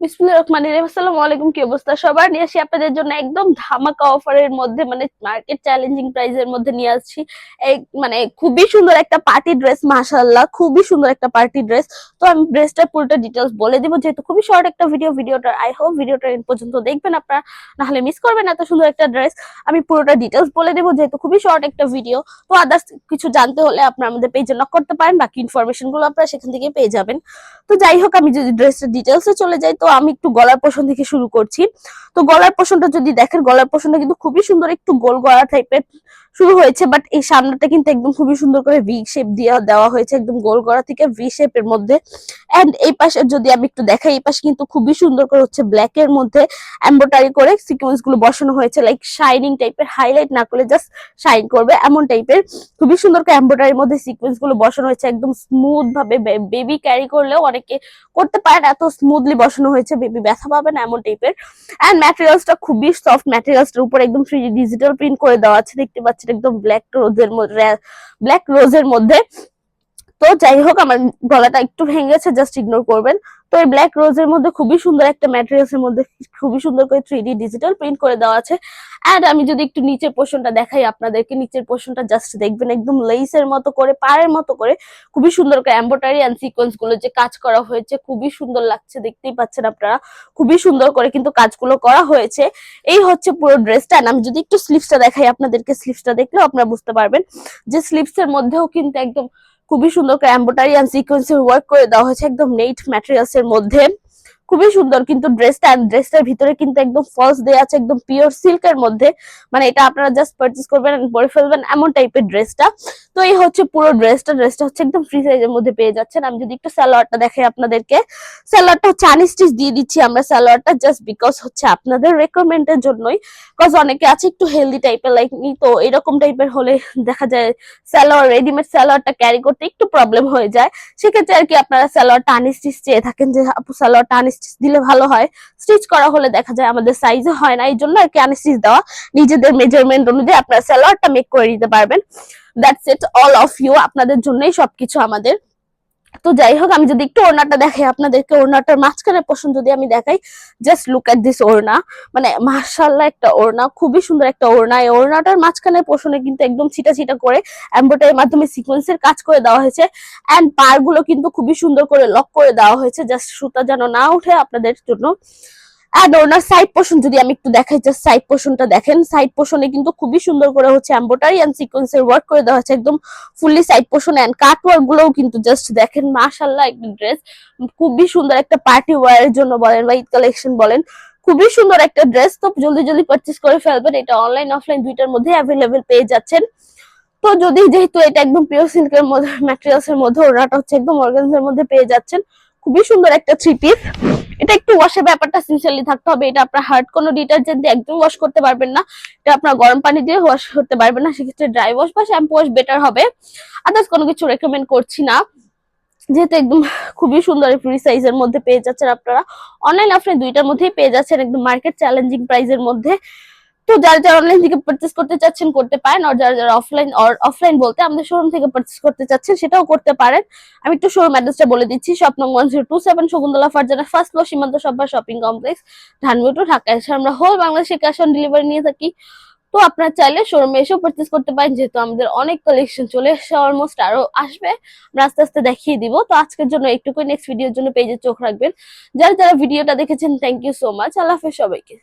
বিসমুল্লাহ রহমান রহিম। আসসালামু আলাইকুম, কি অবস্থা? সবার নিয়ে আসি আপনাদের জন্য একদম ধামাকা অফারের মধ্যে মানে মার্কেট চ্যালেঞ্জিং প্রাইসের মধ্যে নিয়ে আসছি। এই মানে খুবই সুন্দর একটা পার্টি ড্রেস মাশাআল্লাহ, খুবই সুন্দর একটা পার্টি ড্রেস তো আমি ড্রেসটার পুরোটা ডিটেলস বলে দিব, যেহেতু খুবই শর্ট একটা ভিডিও ভিডিওটা আই হোপ ভিডিওটা এন্ড পর্যন্ত দেখবেন আপনারা। না হলে মিস করবেন এত সুন্দর একটা ড্রেস আমি পুরোটা ডিটেলস বলে দেবো, যেহেতু খুবই শর্ট একটা ভিডিও তো আদার্স কিছু জানতে হলে আপনারা আমাদের পেজে নক করতে পারেন, বাকি ইনফরমেশনগুলো আপনারা সেখান থেকে পেয়ে যাবেন। তো যাই হোক, আমি যদি ড্রেসের ডিটেলসে চলে যাই, তো আমি একটু গলার পোষণ থেকে শুরু করছি। তো গলার পোষণটা যদি দেখেন, গলার পোষণটা কিন্তু খুবই সুন্দর, একটু গোল গলা টাইপের শুরু হয়েছে বাট এই সামনেটা কিন্তু একদম খুবই সুন্দর করে ভি শেপ দিয়ে দেওয়া হয়েছে, একদম গোল গলা থেকে ভি শেপের মধ্যে। এন্ড এই পাশে যদি আমি একটু দেখাই, এই পাশে কিন্তু খুবই সুন্দর করে হচ্ছে ব্ল্যাক এর মধ্যে এমব্রয়ডারি করে সিকোয়েন্সগুলো বসানো হয়েছে লাইক শাইনিং টাইপের হাইলাইট না করলে জাস্ট শাইন করবে, এমন টাইপের খুবই সুন্দর করে এমব্রয়ডারির মধ্যে সিকোয়েন্সগুলো বসানো হয়েছে, একদম স্মুথ ভাবে বেবি ক্যারি করলেও অনেকে করতে পারেন এত স্মুথলি বসানো হয়েছে বেবি ব্যথা পাবে না, এমন টাইপের এন্ড ম্যাটেরিয়ালসটা খুবই সফট ম্যাটেরিয়ালসটার উপর একদম থ্রি ডিজিটাল প্রিন্ট করে দেওয়া আছে, দেখতে পাচ্ছেন একদম ব্ল্যাক রোজের ব্ল্যাক রোজের মধ্যে। তো যাই হোক, আমার গলাটা একটু ভেঙে গেছে জাস্ট ইগনোর করবেন। তো এই ব্ল্যাক রোজের মধ্যে খুবই সুন্দর একটা ম্যাটেরিয়ালস এর মধ্যে খুবই সুন্দর করে থ্রি ডিজিটাল প্রিন্ট করে দেওয়া আছে। এন্ড আমি যদি একটু নিচের পোর্শনটা দেখাই আপনাদেরকে, নিচের পোর্শনটা জাস্ট দেখবেন, একদম লেইসের মতো করে, পাড়ের মতো করে, খুবই সুন্দর করে এম্বোটারি অ্যান্ড সিকোয়েন্সগুলো যে কাজ করা হয়েছে, খুবই সুন্দর লাগছে, দেখতেই পাচ্ছেন আপনারা। খুবই সুন্দর করে কিন্তু কাজগুলো করা হয়েছে। এই হচ্ছে পুরো ড্রেসটা আমি যদি একটু স্লিভসটা দেখাই আপনাদেরকে স্লিভসটা দেখলেও আপনারা বুঝতে পারবেন যে স্লিভস এর মধ্যেও কিন্তু একদম খুবই সুন্দর করে অ্যান্ড সিকোয়েন্সের ওয়ার্ক করে দেওয়া হয়েছে একদম নেট ম্যাটেরিয়ালস এর মধ্যে। খুবই সুন্দর, কিন্তু ড্রেসটা ড্রেসটার ভিতরে কিন্তু একদম ফলস দেওয়া আছে, একদম পিওর সিল্কের মধ্যে। মানে এটা আপনারা জাস্ট পারচেস করবেন পরে ফেলবেন, এমন টাইপের ড্রেসটা তো এই হচ্ছে পুরো ড্রেসটা ড্রেসটা হচ্ছে একদম ফ্রি সাইজের মধ্যে পেয়ে যাচ্ছেন। আমি যদি একটু স্যালোয়ারটা দেখাই আপনাদেরকে। স্যালোয়ারটা হচ্ছে আনস্টিচ দিয়ে দিচ্ছি আমরা স্যালোয়ারটা জাস্ট বিকজ হচ্ছে আপনাদের রেকমেন্ডের জন্যই। বিকজ অনেকে আছে একটু হেলদি টাইপের লাইক নি তো এরকম টাইপের হলে দেখা যায় স্যালোয়ার রেডিমেড স্যালোয়ারটা ক্যারি করতে একটু প্রবলেম হয়ে যায়। সেক্ষেত্রে আর কি আপনারা স্যালোয়ারটা আনস্টিচ চেয়ে থাকেন যে স্যালোয়ারটা আনস্টিচ দিলে ভালো হয়। স্টিচ করা হলে দেখা যায় আমাদের সাইজে হয় না, এই জন্য আর কি আনস্টিচ দেওয়া। নিজেদের মেজারমেন্ট অনুযায়ী আপনারা স্যালোয়ারটা মেক করে দিতে পারবেন। That's it all of you আপনাদের জন্যই সবকিছু আমাদের। তো যাই হোক আমি যদি একটু ওড়নাটা দেখাই আপনাদেরকে, ওড়নাটার মাঝখানে পোষণ যদি আমি দেখাই জাস্ট লুক এট দিস ওড়না। মানে মার্শাল্লাহ একটা ওড়না, খুবই সুন্দর একটা ওড়না। এই ওড়নাটার মাঝখানে পোষণে কিন্তু একদম ছিটা ছিটা করে এম্ব্রয়ডারির মাধ্যমে সিকোয়েন্সের কাজ করে দেওয়া হয়েছে। এন্ড পারগুলো কিন্তু খুবই সুন্দর করে লক করে দেওয়া হয়েছে জাস্ট সুতা যেন না উঠে আপনাদের জন্য। এন্ড ওনার সাইড পোর্শন যদি আমি একটু দেখাই জাস্ট সাইড পোর্শনটা দেখেন। সাইড পোর্শনে কিন্তু খুবই সুন্দর করে হচ্ছে এমব্রয়ডারি এন্ড সিকোয়েন্সের ওয়ার্ক করে দেওয়া হচ্ছে, একদম fully side portion and cut work গুলোও কিন্তু জাস্ট দেখেন মাশাল্লাহ একটা ড্রেস খুবই সুন্দর একটা পার্টি ওয়ার এর জন্য বলেন বা ঈদ কালেকশন বলেন। খুবই সুন্দর একটা ড্রেস তো জলদি জলদি পারচেস করে ফেলবেন। এটা অনলাইন অফলাইন দুইটার মধ্যে অ্যাভেলেবেল পেয়ে যাচ্ছেন। তো যদি যেহেতু এটা একদম পিওর সিল্কের মধ্যে ম্যাটেরিয়ালস এর মধ্যে ওনাটা হচ্ছে একদম অর্গানজের মধ্যে পেয়ে যাচ্ছেন, খুবই সুন্দর একটা থ্রি পিস এটা একটু ওয়াশের ব্যাপারটা সিনসিয়ারলি থাকতে হবে, এটা আপনার হার্ড কোনো ডিটারজেন্ট দিয়ে একদম ওয়াশ করতে পারবেন না, এটা আপনার গরম পানি দিয়ে ওয়াশ করতে পারবেন না, সেক্ষেত্রে ড্রাই ওয়াশ বা শ্যাম্পু ওয়াশ বেটার হবে। আদার্স কোনো কিছু রেকমেন্ড করছি না, যেহেতু একদম খুবই সুন্দর ফ্রি সাইজের মধ্যে পেয়ে যাচ্ছেন আপনারা। অনলাইন আপনি দুইটার মধ্যেই পেয়ে যাচ্ছেন একদম মার্কেট চ্যালেঞ্জিং প্রাইজের মধ্যে। তো যারা যারা অনলাইন থেকে পারচেস করতে চাচ্ছেন, করতে পারেন আর যারা যারা অফলাইন অফলাইন বলতে আমাদের শোরুম থেকে পারচেস করতে চাচ্ছেন, সেটাও করতে পারেন। আমি একটু শোরুম অ্যাড্রেসটা বলে দিচ্ছি শপ নং one zero two seven Shakuntala Farzana first floor সীমান্ত সভা শপিং কমপ্লেক্স ধানমুটো ঢাকা। এছাড়া আমরা হোল বাংলাদেশে ক্যাশ অন ডেলিভারি নিয়ে থাকি। তো আপনারা চাইলে শোরুমে এসেও পারচেস করতে পারেন, যেহেতু আমাদের অনেক কালেকশন চলে এসছে অলমোস্ট আরও আসবে। আমরা আস্তে আস্তে দেখিয়ে দিব। তো আজকের জন্য একটুকুই নেক্সট ভিডিওর জন্য পেজে চোখ রাখবেন। যারা যারা ভিডিওটা দেখেছেন থ্যাংক ইউ সো মাচ আল্লাহ হাফেজ সবাইকে।